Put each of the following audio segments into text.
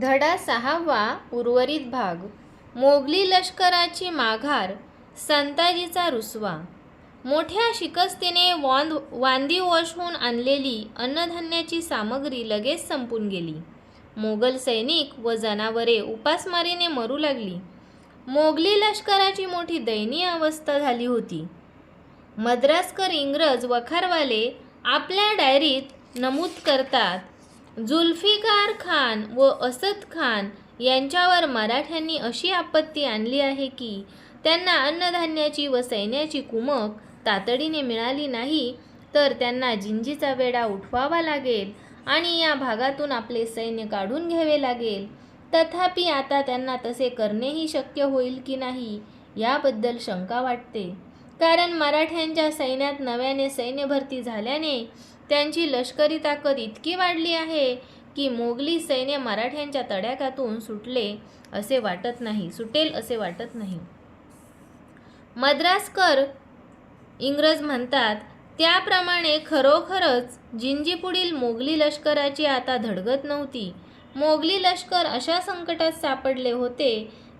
धडा सहावा उर्वरित भाग. मोगली लष्कराची माघार संताजीचा रुसवा. मोठ्या शिकस्तीने वांद वांदी वॉशहून आणलेली अन्नधान्याची सामग्री लगेच संपून गेली. मोगल सैनिक व जनावरे उपासमारीने मरू लागली. मोगली लष्कराची मोठी दयनीय अवस्था झाली होती. मद्रासकर इंग्रज वखारवाले आपल्या डायरीत नमूद करतात जुल्फिकार खान व असद खान यांच्यावर मराठ्यांनी अशी आपत्ती आणली आहे की त्यांना अन्नधान्याची व सैन्याची कुमक तातडीने मिळाली नाही तर त्यांना जिंजीचा वेढा उठवावा लागेल आणि या भागातून आपले सैन्य काढून घ्यावे लागेल. तथापि आता त्यांना तसे करणेही शक्य होईल की नाही याबद्दल शंका वाटते. कारण मराठ्यांच्या सैन्यात नव्याने सैन्य भरती झाल्याने त्यांची लष्करी ताकद इतकी वाढली आहे की मोगली सैन्य मराठ्यांच्या तड्याकातून सुटले असे वाटत नाही सुटेल असे वाटत नाही. मद्रासकर इंग्रज म्हणतात त्याप्रमाणे खरोखरच जिंजीपुढील मोगली लष्कराची आता धडगत नव्हती. मोगली लष्कर अशा संकटात सापडले होते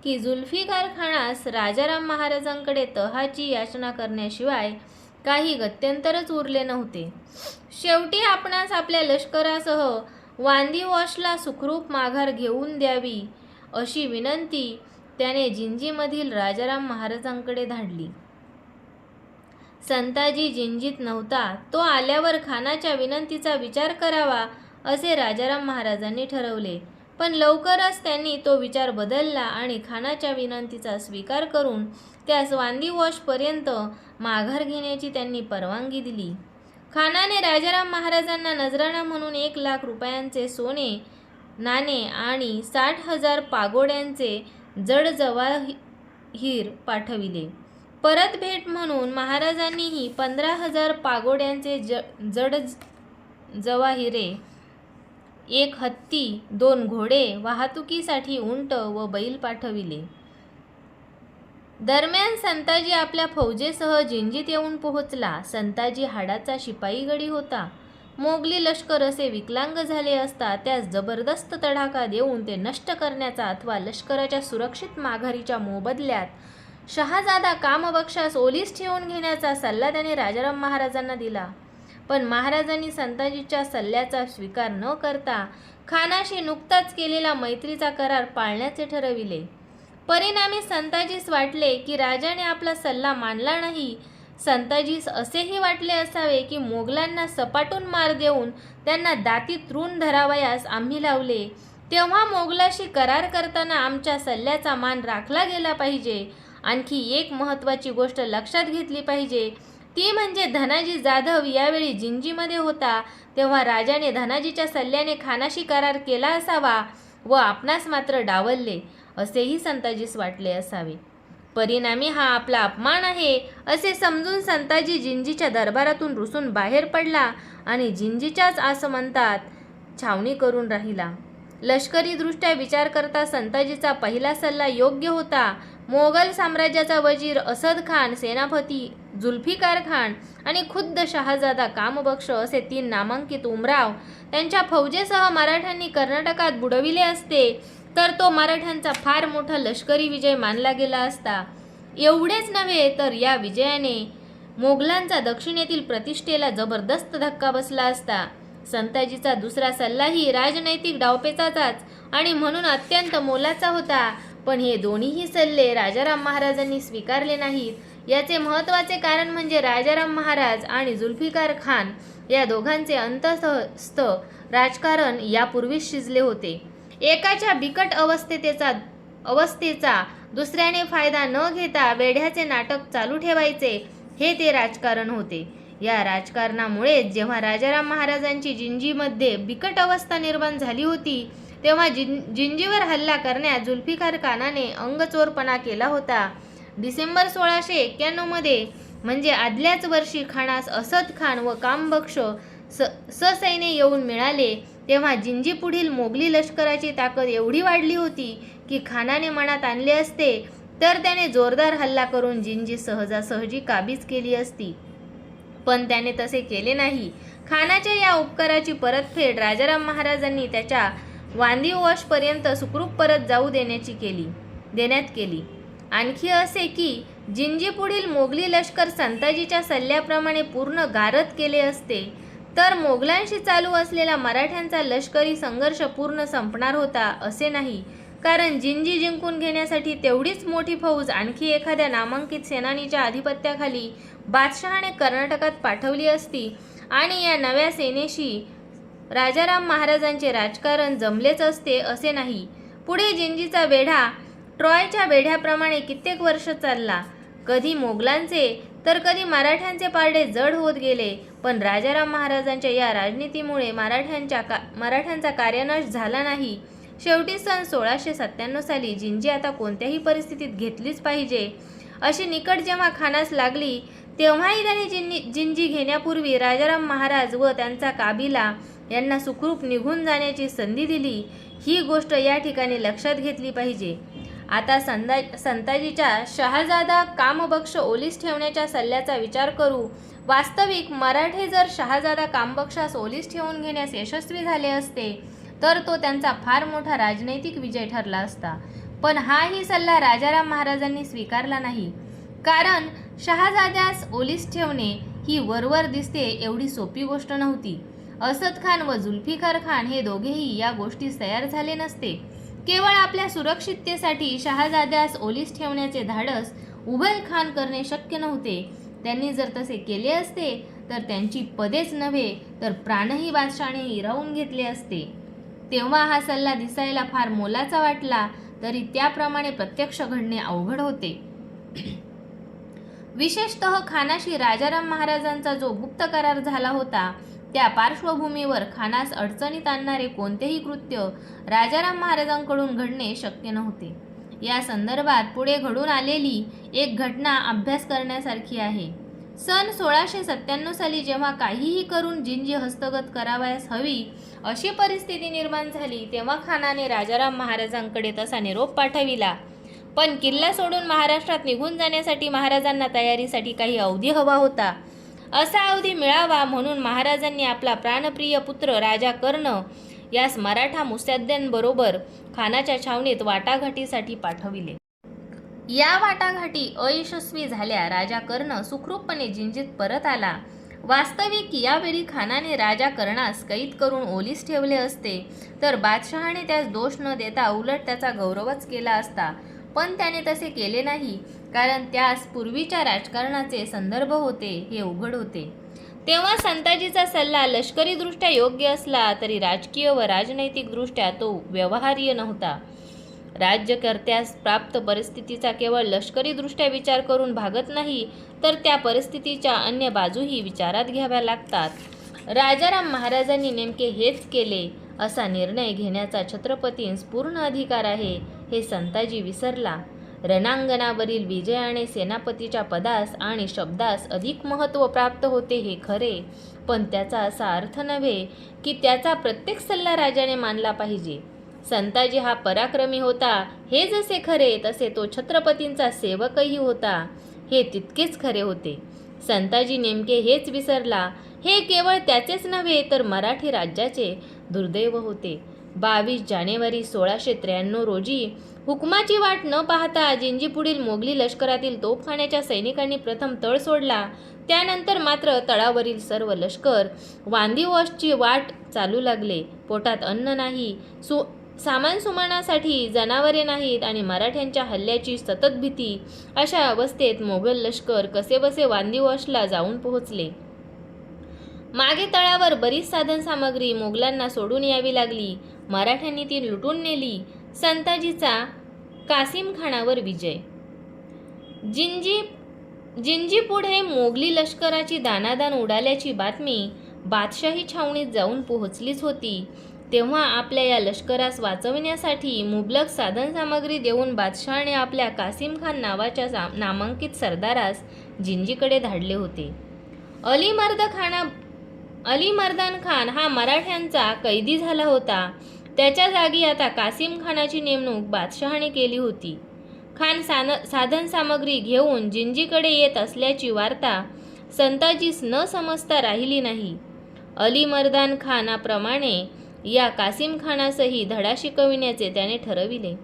की जुल्फिकार खानास राजाराम महाराजांकडे तहाची याचना करण्याशिवाय काही गत्यंतरच उरले नव्हते. शेवटी आपणास आपल्या लष्करासह वांदी वॉशला सुखरूप माघार घेऊन द्यावी अशी विनंती त्याने जिंजीमधील राजाराम महाराजांकडे धाडली. संताजी जिंजीत नव्हता तो आल्यावर खानाच्या विनंतीचा विचार करावा असे राजाराम महाराजांनी ठरवले. पण लवकरच त्यांनी तो विचार बदलला आणि खानाच्या विनंतीचा स्वीकार करून त्यास वांदीवॉशपर्यंत माघार घेण्याची त्यांनी परवानगी दिली. खानाने राजाराम महाराजांना नजराणा म्हणून एक लाख रुपयांचे सोने नाणे आणि साठ हजार पागोड्यांचे जड जवाहीर पाठविले. परत भेट म्हणून महाराजांनीही पंधरा हजार पागोड्यांचे ज जड जवाहिरे एक हत्ती दोन घोडे वाहतुकीसाठी उंट व बैल पाठविले. दरम्यान संताजी आपल्या फौजेसह जिंजीत येऊन पोहोचला. संताजी हाडाचा शिपाई गडी होता. मोगली लष्कर असे विकलांग झाले असता त्यास जबरदस्त तडाखा देऊन ते नष्ट करण्याचा अथवा लष्कराच्या सुरक्षित माघारीच्या मोबदल्यात शहाजादा कामबक्षास ओलीस ठेवून घेण्याचा सल्ला त्याने राजाराम महाराजांना दिला. पण महाराजांनी संताजीच्या सल्ल्याचा स्वीकार न करता खानाशी नुकताच केलेला मैत्रीचा करार पाळण्याचे ठरविले. परिणामी संताजीस वाटले की राजाने आपला सल्ला मानला नाही. संताजीस असेही वाटले असावे की मोगलांना सपाटून मार देऊन त्यांना दातीत ऋण धरावयास आम्ही लावले. तेव्हा मोगलाशी करार करताना आमच्या सल्ल्याचा मान राखला गेला पाहिजे. आणखी एक महत्त्वाची गोष्ट लक्षात घेतली पाहिजे. ती म्हणजे धनाजी जाधव यावेळी जिंजीमध्ये होता. तेव्हा राजाने धनाजीच्या सल्ल्याने खानाशी करार केला असावा. व आपणास मात्र डावलले असेही संताजीस वाटले असावे. परिणामी हा आपला अपमान आहे असे समजून संताजी जिंजीच्या दरबारातून रुसून बाहेर पडला आणि जिंजीच्याच आसमंतात छावणी करून राहिला. लष्करीदृष्ट्या विचार करता संताजीचा पहिला सल्ला योग्य होता. मोगल साम्राज्याचा वजीर असद खान सेनापती जुल्फिकार खान आणि खुद्द शहाजादा कामबक्ष असे तीन नामांकित उमराव त्यांच्या फौजेसह मराठ्यांनी कर्नाटकात बुडविले असते तर तो मराठ्यांचा फार मोठा लष्करी विजय मानला गेला असता. एवढेच नव्हे तर या विजयाने मोगलांचा दक्षिणेतील प्रतिष्ठेला जबरदस्त धक्का बसला असता. संताजीचा दुसरा सल्लाही राजनैतिक डावपेचाचाच आणि म्हणून अत्यंत मोलाचा होता पण हे दोन्हीही सल्ले राजाराम महाराजांनी स्वीकारले नाहीत. याचे महत्त्वाचे कारण म्हणजे राजाराम महाराज आणि जुल्फिकार खान या दोघांचे अंतस्थ राजकारण यापूर्वीच शिजले होते. एकाच्या बिकट अवस्थेचा अवस्थेचा दुसऱ्याने फायदा न घेता वेढ्याचे नाटक चालू ठेवायचे हे ते राजकारण होते. या राजकारणामुळे जेव्हा राजाराम महाराजांची जिंजीमध्ये बिकट अवस्था निर्माण झाली होती तेव्हा जिं जिंजीवर हल्ला करण्यात जुल्फिकार खानाने अंगचोरपणा केला होता. डिसेंबर सोळाशे एक्क्याण्णवमध्ये म्हणजे आदल्याच वर्षी खानास असद खान व कामबक्ष स ससैन्य येऊन मिळाले तेव्हा जिंजी पुढील मोगली लष्कराची ताकद एवढी वाढली होती की खानाने मनात आणले असते तर त्याने जोरदार हल्ला करून जिंजी सहजासहजी काबीज केली असती. पण त्याने तसे केले नाही. खानाच्या या उपकाराची परतफेड राजाराम महाराजांनी त्याच्या वांदिवशपर्यंत सुखरूप परत जाऊ देण्याची केली देण्यात केली. आणखी असे की जिंजी पुढील मोगली लष्कर संताजीच्या सल्ल्याप्रमाणे पूर्ण गारद केले असते तर मोगलांशी चालू असलेला मराठ्यांचा लष्करी संघर्ष पूर्ण संपणार होता असे नाही. कारण जिंजी जिंकून घेण्यासाठी तेवढीच मोठी फौज आणखी एखाद्या नामांकित सेनानीच्या आधिपत्याखाली बादशहाने कर्नाटकात पाठवली असती आणि या नव्या सेनेशी राजाराम महाराजांचे राजकारण जमलेच असते असे नाही. पुढे जिंजीचा वेढा ट्रॉयच्या वेढ्याप्रमाणे कित्येक वर्ष चालला. कधी मोगलांचे तर कधी मराठ्यांचे पारडे जड होत गेले. पण राजाराम महाराजांच्या या राजनीतीमुळे मराठ्यांच्या का मराठ्यांचा कार्यनाश झाला नाही. शेवटी सन सोळाशे सत्त्याण्णव साली जिंजी आता कोणत्याही परिस्थितीत घेतलीच पाहिजे. अशी निकट जेव्हा खानास लागली तेव्हाही त्याने जिंजी जिंजी घेण्यापूर्वी राजाराम महाराज व त्यांचा काबिला यांना सुखरूप निघून जाण्याची संधी दिली. ही गोष्ट या ठिकाणी लक्षात घेतली पाहिजे. आता संदा संताजीच्या शहाजादा कामबक्ष ओलीस ठेवण्याच्या सल्ल्याचा विचार करू. वास्तविक मराठे जर शहाजादा कामबक्षास ओलीस ठेवून घेण्यास यशस्वी झाले असते तर तो त्यांचा फार मोठा राजनैतिक विजय ठरला असता. पण हाही सल्ला राजाराम महाराजांनी स्वीकारला नाही. कारण शहाजाद्यास ओलीस ठेवणे ही वरवर दिसते एवढी सोपी गोष्ट नव्हती. असद खान व जुल्फिकार खान हे दोघेही या गोष्टीस तयार झाले नसते. केवळ आपल्या सुरक्षिततेसाठी शहाजाद्यास ओलीस ठेवण्याचे धाडस उभय खान करणे शक्य नव्हते. त्यांनी जर तसे केले असते तर त्यांची पदेच नव्हे तर प्राणही बादशाने हिरावून घेतले असते. तेव्हा हा सल्ला दिसायला फार मोलाचा वाटला तरी त्याप्रमाणे प्रत्यक्ष घडणे अवघड होते. विशेषतः खानाशी राजाराम महाराजांचा जो गुप्त करार झाला होता त्या पार्श्वभूमीवर खानास अडचणीत आणणारे कोणतेही कृत्य राजाराम महाराजांकडून घडणे शक्य नव्हते. या संदर्भात पुढे घडून आलेली एक घटना अभ्यास करण्यासारखी आहे. सन सोळाशे सत्त्याण्णव साली जेव्हा काहीही करून जिंजी हस्तगत करावयास हवी अशी परिस्थिती निर्माण झाली तेव्हा खानाने राजाराम महाराजांकडे तसा निरोप पाठविला. पण किल्ला सोडून महाराष्ट्रात निघून जाण्यासाठी महाराजांना तयारीसाठी काही अवधी हवा होता. असा अवधी मिळावा म्हणून महाराजांनी आपला प्राणप्रिय पुत्र राजा कर्ण यास मराठा मुसाद्यांबरोबर खानाच्या छावणीत वाटाघाटीसाठी पाठविले. या वाटाघाटी अयशस्वी झाल्या. राजा कर्ण सुखरूपपणे जिंजीत परत आला. वास्तविक यावेळी खानाने राजा कर्णास कैद करून ओलीस ठेवले असते. तर बादशहाने त्यास दोष न देता उलट त्याचा गौरवच केला असता. पण त्याने तसे केले नाही. कारण त्यास पूर्वीच्या राजकारणाचे संदर्भ होते हे उघड होते. तेव्हा संताजीचा सल्ला लष्करीदृष्ट्या योग्य असला तरी राजकीय व राजनैतिकदृष्ट्या तो व्यवहार्य नव्हता. राज्यकर्त्यास प्राप्त परिस्थितीचा केवळ लष्करीदृष्ट्या विचार करून भागत नाही तर त्या परिस्थितीच्या अन्य बाजूही विचारात घ्याव्या लागतात. राजाराम महाराजांनी नेमके हेच केले असा निर्णय घेण्याचा छत्रपतींस पूर्ण अधिकार आहे हे संताजी विसरला. रणांगणावरील विजयाने सेनापतीच्या पदास आणि शब्दास अधिक महत्त्व प्राप्त होते हे खरे. पण त्याचा असा अर्थ नव्हे की त्याचा प्रत्येक सल्ला राजाने मानला पाहिजे. संताजी हा पराक्रमी होता. हे जसे खरे तसे तो छत्रपतींचा सेवकही होता. हे तितकेच खरे होते. संताजी नेमके हेच विसरला. हे केवळ त्याचेच नव्हे तर मराठी राज्याचे दुर्दैव होते. बावीस जानेवारी सोळाशे त्र्याण्णव रोजी हुकमाची वाट न पाहता जिंजीपुढील मोगली लष्करातील तोफखान्याच्या सैनिकांनी प्रथम तळ सोडला. त्यानंतर मात्र तळावरील सर्व लष्कर वांदिवशची वाट चालू लागले. पोटात अन्न नाही सु सामान सुमानासाठी जनावरे नाहीत आणि मराठ्यांच्या हल्ल्याची सतत भीती. अशा अवस्थेत मोगल लष्कर कसेबसे वांदिवशला जाऊन पोहोचले. मागे तळावर बरीच साधनसामग्री मोगलांना सोडून यावी लागली. मराठ्यांनी ती लुटून नेली. संताजीचा कासिम खानावर विजय. जिंजी जिंजी पुढे मोगली लष्कराची दानादान उडाल्याची बातमी बादशाही छावणीत जाऊन पोहोचलीच होती तेव्हा आपल्या या लष्करास वाचविण्यासाठी मुबलक साधनसामग्री देऊन बादशहाने आपल्या कासिम खान नावाच्या सा नामांकित सरदारास जिंजीकडे धाडले होते. अली मर्द खाना अली मर्दान खान हा मराठ्यांचा कैदी झाला होता. त्याच्या जागी आता कासिम खानाची नेमणूक बादशहाने केली होती. खान सान साधन सामग्री घेऊन जिंजीकडे येत असल्याची वार्ता संताजीस न समजता राहिली नाही. अली मर्दान खानाप्रमाणे या कासिम खानासही धडा शिकविण्याचे त्याने ठरविले.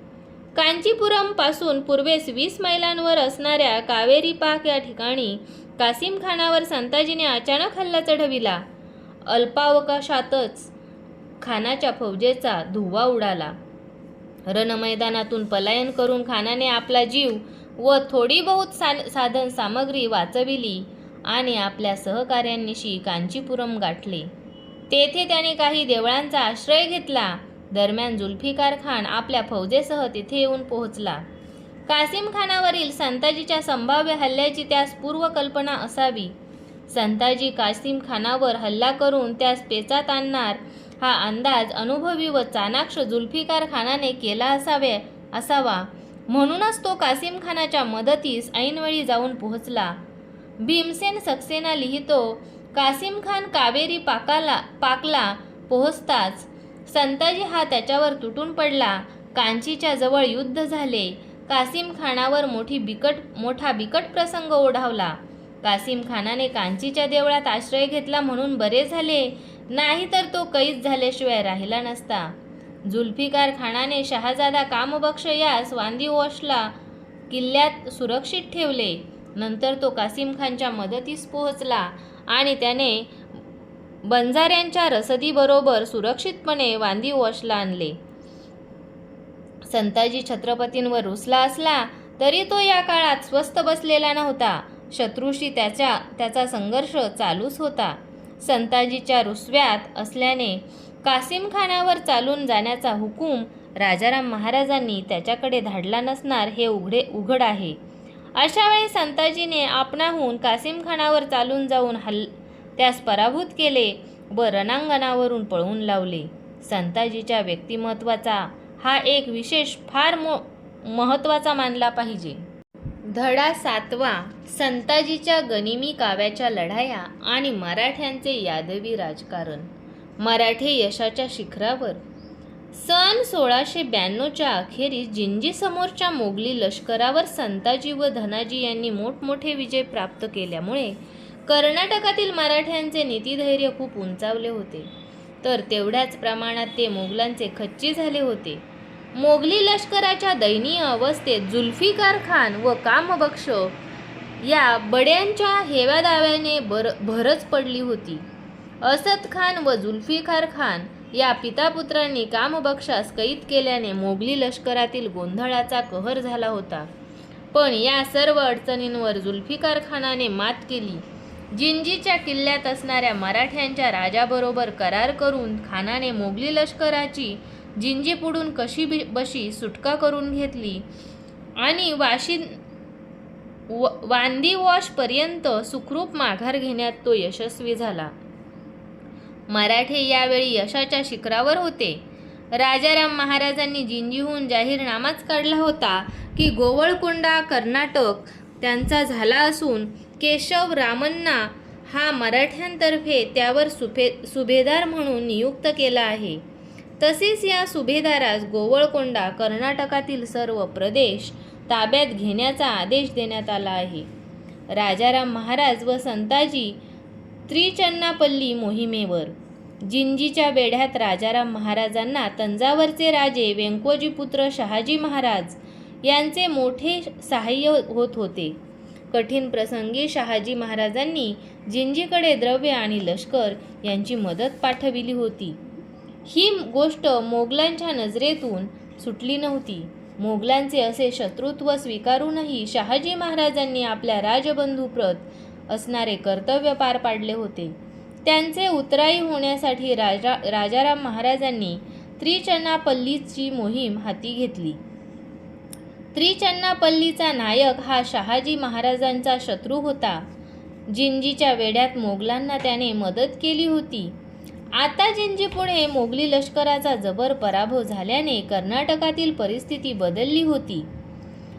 कांचीपुरमपासून पूर्वेस वीस मैलांवर असणाऱ्या कावेरी पाक या ठिकाणी कासिम खानावर संताजीने अचानक हल्ला चढविला. अल्पावकाशातच खानाच्या फौजेचा धुव्वा उडाला. रणमैदानातून पलायन करून खानाने आपला जीव व थोडी बहुत सा साधन सामग्री वाचविली आणि आपल्या सहकाऱ्यांनीशी कांचीपुरम गाठले. तेथे त्याने काही देवळांचा आश्रय घेतला. दरम्यान जुल्फिकार खान आपल्या फौजेसह तिथे येऊन पोहोचला. कासिम खानावरील संताजीच्या संभाव्य हल्ल्याची त्यास पूर्वकल्पना असावी. संताजी कासिम खानावर हल्ला करून त्यास पेचात आणणार हा अंदाज अनुभवी व चाणाक्ष जुल्फिकार खानाने केला असावे असावा. म्हणूनच तो कासिम खानाच्या मदतीस ऐनवेळी जाऊन पोहोचला. भीमसेन सक्सेना लिहितो कासिम खान कावेरी पाकाला पाकला पोहोचताच संताजी हा त्याच्यावर तुटून पडला. कांचीच्या जवळ युद्ध झाले. कासिम खानावर मोठी बिकट मोठा बिकट प्रसंग ओढावला. कासिम खानाने कांचीच्या देवळात आश्रय घेतला म्हणून बरे झाले. नाही तर तो कैद झाल्याशिवाय राहिला नसता. जुल्फिकार खानाने शहाजादा कामबक्ष यास वांदीवॉशला किल्ल्यात सुरक्षित ठेवले. नंतर तो कासिम खानच्या मदतीस पोहोचला आणि त्याने बंजाऱ्यांच्या रसदीबरोबर सुरक्षितपणे वांदिवोशला आणले. संताजी छत्रपतींवर रुसला असला तरी तो या काळात स्वस्थ बसलेला नव्हता. शत्रूशी त्याच्या त्याचा संघर्ष चालूच होता. संताजीच्या रुसव्यात असल्याने कासिमखानावर चालून जाण्याचा हुकूम राजाराम महाराजांनी त्याच्याकडे धाडला नसणार हे उघडे उघड आहे. अशा वेळी संताजीने आपणाहून कासिमखानावर चालून जाऊन हल् त्यास पराभूत केले व रणांगणावरून पळवून लावले. संताजीच्या व्यक्तिमत्वाचा हा एक विशेष फार मो महत्त्वाचा मानला पाहिजे. धडा सातवा संताजीच्या गनिमी काव्याच्या लढाया आणि मराठ्यांचे यादवी राजकारण. मराठे यशाच्या शिखरावर. सन सोळाशे ब्याण्णवच्या अखेरीस जिंजीसमोरच्या मोगली लष्करावर संताजी व धनाजी यांनी मोठमोठे विजय प्राप्त केल्यामुळे कर्नाटकातील मराठ्यांचे नीतीधैर्य खूप उंचावले होते. तर तेवढ्याच प्रमाणात ते मोगलांचे खच्ची झाले होते. मोगली लष्कराच्या दयनीय अवस्थेत जुल्फिकार खान व कामबक्ष या बड्यांच्या हेव्या दाव्याने बर भरच पडली होती. असद खान व जुल्फिकार खान या पितापुत्रांनी कामबक्षास कैद केल्याने मोगली लष्करातील गोंधळाचा कहर झाला होता. पण या सर्व अडचणींवर जुल्फिकार खानाने मात केली. जिंजीच्या किल्ल्यात असणाऱ्या मराठ्यांच्या राजाबरोबर करार करून खानाने मोगली लष्कराची जिंजीपुडून कशी बी बशी सुटका करून घेतली आणि वाशी व वांदिवॉशपर्यंत सुखरूप माघार घेण्यात तो यशस्वी झाला. मराठे यावेळी यशाच्या शिखरावर होते. राजाराम महाराजांनी जिंजीहून जाहीरनामाच काढला होता की गोवळकोंडा कर्नाटक त्यांचा झाला असून केशव रामन्ना हा मराठ्यांतर्फे त्यावर सुभे सुभेदार म्हणून नियुक्त केला आहे. तसेच या सुभेदारास गोवळकोंडा कर्नाटकातील सर्व प्रदेश ताब्यात घेण्याचा आदेश देण्यात आला आहे. राजाराम महाराज व संताजी त्रिचन्नापल्ली मोहिमेवर. जिंजीच्या वेढ्यात राजाराम महाराजांना तंजावरचे राजे व्यंकोजीपुत्र शहाजी महाराज यांचे मोठे सहाय्य होत होते. कठीण प्रसंगी शहाजी महाराजांनी जिंजीकडे द्रव्य आणि लष्कर यांची मदत पाठविली होती. ही गोष्ट मोगलांच्या नजरेतून सुटली नव्हती. मोगलांचे असे शत्रुत्व स्वीकारूनही शहाजी महाराजांनी आपल्या राजबंधूप्रत असणारे कर्तव्य पार पाडले होते. त्यांचे उतराई होण्यासाठी राजा राजाराम महाराजांनी त्रिचन्नापल्लीची मोहीम हाती घेतली. त्रिचन्नापल्लीचा नायक हा शहाजी महाराजांचा शत्रू होता. जिंजीच्या वेढ्यात मोगलांना त्याने मदत केली होती. आता जिंजीपुढे मोगली लष्कराचा जबर पराभव झाल्याने कर्नाटकातील परिस्थिती बदलली होती.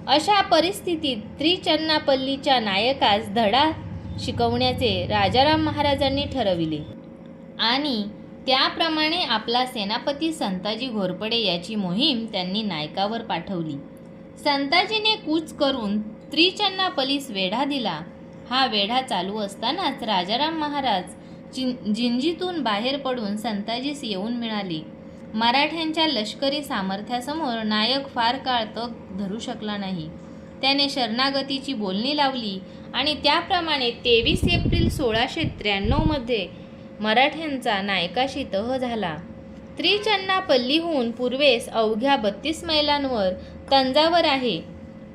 अशा परिस्थितीत त्रिचन्नापल्लीच्या नायकास धडा शिकवण्याचे राजाराम महाराजांनी ठरविले. आणि त्याप्रमाणे आपला सेनापती संताजी घोरपडे याची मोहीम त्यांनी नायकावर पाठवली. संताजीने कूच करून त्रिचन्नापलीस वेढा दिला. हा वेढा चालू असतानाच राजाराम महाराज चिं जिंजीतून बाहेर पडून संताजीस येऊन मिळाली. मराठ्यांच्या लष्करी सामर्थ्यासमोर नायक फार काळ तग धरू शकला नाही. त्याने शरणागतीची बोलणी लावली आणि त्याप्रमाणे तेवीस एप्रिल सोळाशे त्र्याण्णवमध्ये मराठ्यांचा नायकाशी तह झाला. त्रिचन्नापल्लीहून पूर्वेस अवघ्या बत्तीस मैलांवर तंजावर आहे.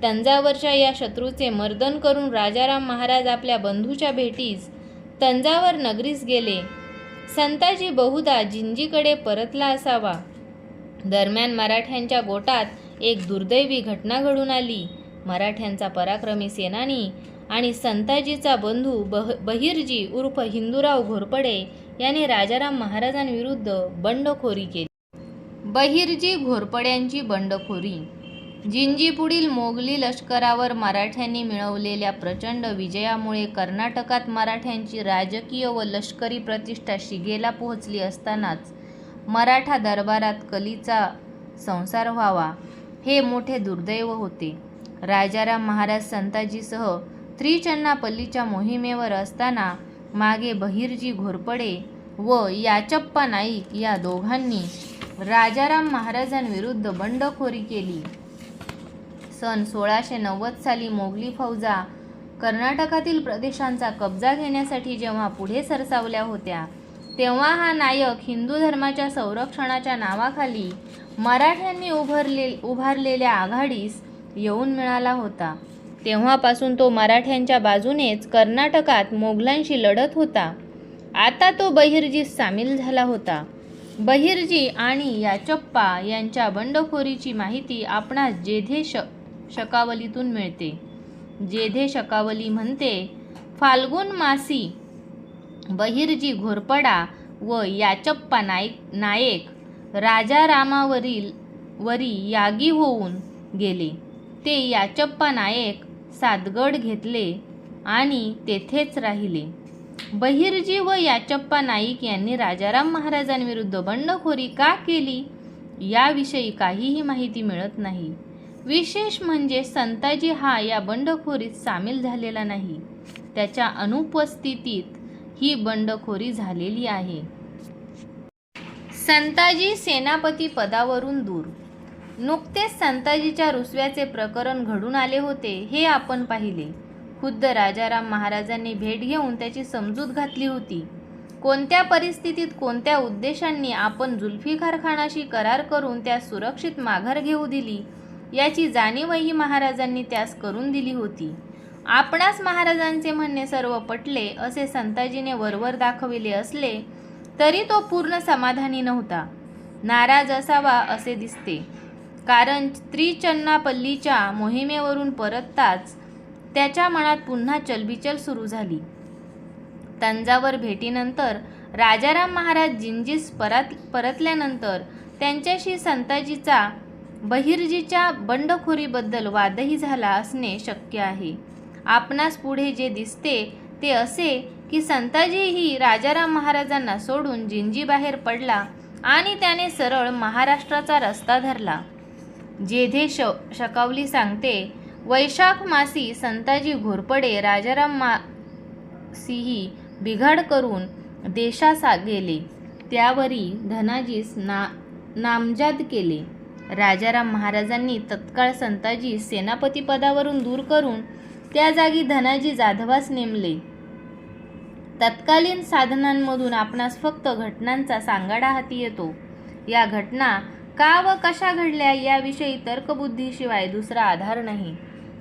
तंजावरच्या या शत्रूचे मर्दन करून राजाराम महाराज आपल्या बंधूच्या भेटीस तंजावर नगरीस गेले. संताजी बहुधा जिंजीकडे परतला असावा. दरम्यान मराठ्यांच्या गोटात एक दुर्दैवी घटना घडून आली. मराठ्यांचा पराक्रमी सेनानी आणि संताजीचा बंधू बह बहिर्जी उर्फ हिंदूराव घोरपडे याने राजाराम महाराजांविरुद्ध बंडखोरी केली. बहिर्जी घोरपड्यांची बंडखोरी जिंजीपुढील मोगली लष्करावर मराठ्यांनी मिळवलेल्या प्रचंड विजयामुळे कर्नाटकात मराठ्यांची राजकीय व लष्करी प्रतिष्ठा शिगेला पोहोचली असतानाच मराठा दरबारात कलीचा संसार व्हावा हे मोठे दुर्दैव होते. राजाराम महाराज संताजीसह त्रिचन्नापल्लीच्या मोहिमेवर असताना मागे बहिर्जी घोरपडे व याचप्पा नाईक या दोघांनी राजाराम महाराजांविरुद्ध बंडखोरी केली. सन सोळाशे नव्वद साली मोगली फौजा कर्नाटकातील प्रदेशांचा कब्जा घेण्यासाठी जेव्हा पुढे सरसावल्या होत्या तेव्हा हा नायक हिंदू धर्माच्या संरक्षणाच्या नावाखाली मराठ्यांनी उभारले उभारलेल्या आघाडीस येऊन मिळाला होता. तेव्हापासून तो मराठ्यांच्या बाजूनेच कर्नाटकात मोगलांशी लढत होता. आता तो बहिर्जीत सामील झाला होता. बहिर्जी आणि याचप्पा यांच्या बंडखोरीची माहिती आपणास जेधे श शकावलीतून मिळते. जेधे शकावली म्हणते फाल्गुन मासी बहिर्जी घोरपडा व याचप्पा नाईक नायक राजारामावरील वरी यागी होऊन गेले. ते याचप्पा नायक सातगड घेतले आणि तेथेच राहिले. बहिर्जी व याचप्पा नाईक यांनी राजाराम महाराजांविरुद्ध बंडखोरी का केली? याविषयी काहीही माहिती मिळत नाही. विशेष म्हणजे संताजी हा या बंडखोरीत सामील झालेला नाही. त्याच्या अनुपस्थितीत ही बंडखोरी झालेली आहे. संताजी सेनापती पदावरून दूर. नुकतेच संताजीच्या रुसव्याचे प्रकरण घडून आले होते हे आपण पाहिले. खुद्द राजाराम महाराजांनी भेट घेऊन त्याची समजूत घातली होती. कोणत्या परिस्थितीत कोणत्या उद्देशांनी आपण जुल्फिकार खानाशी करार करून त्या सुरक्षित माघार घेऊ दिली? याची जाणीवही महाराजांनी त्यास करून दिली होती. आपणास महाराजांचे म्हणणे सर्व पटले असे संताजीने वरवर दाखविले असले तरी तो पूर्ण समाधानी नव्हता. नाराज असावा असे दिसते. कारण त्रिचन्नापल्लीच्या मोहिमेवरून परतताच त्याच्या मनात पुन्हा चलबिचल सुरू झाली. तंजावर भेटीनंतर राजाराम महाराज जिंजीस परत परतल्यानंतर त्यांच्याशी संताजीचा बहिर्जीच्या बंडखोरीबद्दल वादही झाला असणे शक्य आहे. आपणास पुढे जे दिसते ते असे की संताजीही राजाराम महाराजांना सोडून जिंजीबाहेर पडला आणि त्याने सरळ महाराष्ट्राचा रस्ता धरला. जेधे श शकावली सांगते वैशाख मासी संताजी घोरपडे राजाराम मासीही बिघाड करून देशासा गेले. त्यावरी धनाजीस ना नामजाद केले. राजाराम महाराजांनी तत्काळ संताजी सेनापती पदावरून दूर करून त्या जागी धनाजी जाधवास नेमले. तत्कालीन साधनांमधून आपणास फक्त घटनांचा सांगाडा हाती येतो. या घटना का व कशा घडल्या याविषयी तर्कबुद्धीशिवाय दुसरा आधार नाही.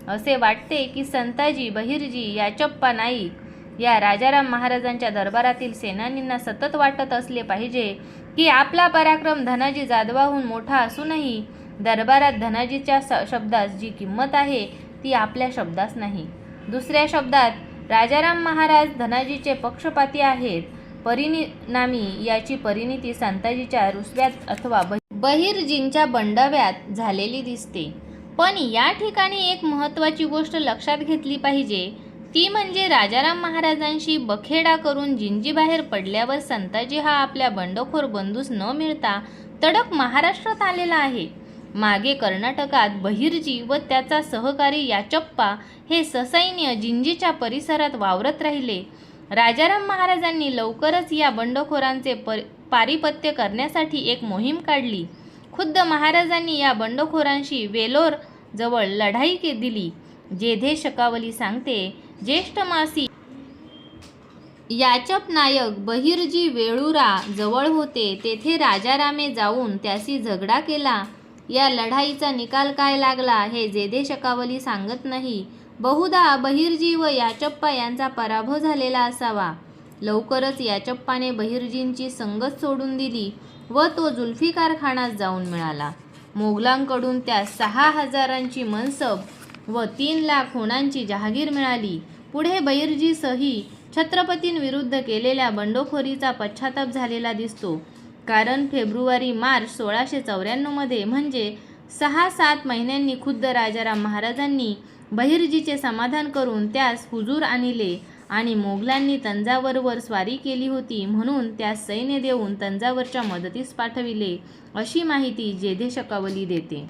असे वाटते की संताजी बहिर्जी याचप्पा नाईक या राजाराम महाराजांच्या दरबारातील सेनानींना सतत वाटत असले पाहिजे की आपला पराक्रम धनाजी जाधवाहून मोठा असूनही दरबारात धनाजीच्या शब्दास जी किंमत आहे ती आपल्या शब्दास नाही. दुसऱ्या शब्दात राजाराम महाराज धनाजीचे पक्षपाती आहेत परिणामी याची परिणिती संताजीच्या रुसव्यात अथवा बहिर्जींच्या बंडाव्यात झालेली दिसते. पण या ठिकाणी एक महत्त्वाची गोष्ट लक्षात घेतली पाहिजे ती म्हणजे राजाराम महाराजांशी बखेडा करून जिंजीबाहेर पडल्यावर संताजी हा आपल्या बंडखोर बंधूस न मिळता तडक महाराष्ट्रात आलेला आहे. मागे कर्नाटकात बहिर्जी व त्याचा सहकारी याचप्पा हे ससैन्य जिंजीच्या परिसरात वावरत राहिले. राजाराम महाराजांनी लवकरच या बंडखोरांचे पर पारिपत्य करण्यासाठी एक मोहीम काढली. खुद्द महाराजांनी या बंडखोरांशी वेलोर जवळ लढाई के दिली. जेधे शकावली सांगते ज्येष्ठ मासी. याचप नायक बहिर्जी वेळुरा जवळ होते तेथे राजारामे जाऊन त्याशी झगडा केला. या लढाईचा निकाल काय लागला हे जेधे शकावली सांगत नाही. बहुधा बहिर्जी व याचप्पा यांचा पराभव झालेला असावा. लवकरच याचप्पाने बहिर्जींची संगत सोडून दिली व तो जुल्फिकार खानास जाऊन मिळाला. मोगलांकडून त्या सहा हजारांची मनसब व तीन लाख होणांची जहागीर मिळाली. पुढे बैरजीसही छत्रपतींविरुद्ध केलेल्या बंडखोरीचा पश्चाताप झालेला दिसतो. कारण फेब्रुवारी मार्च सोळाशे चौऱ्याण्णवमध्ये म्हणजे सहा सात महिन्यांनी खुद्द राजाराम महाराजांनी बहिर्जीचे समाधान करून त्यास हुजूर आणले आणि मोगलांनी तंजावरवर स्वारी केली होती म्हणून त्यास सैन्य देऊन तंजावरच्या मदतीस पाठविले अशी माहिती जेधे शकावली देते.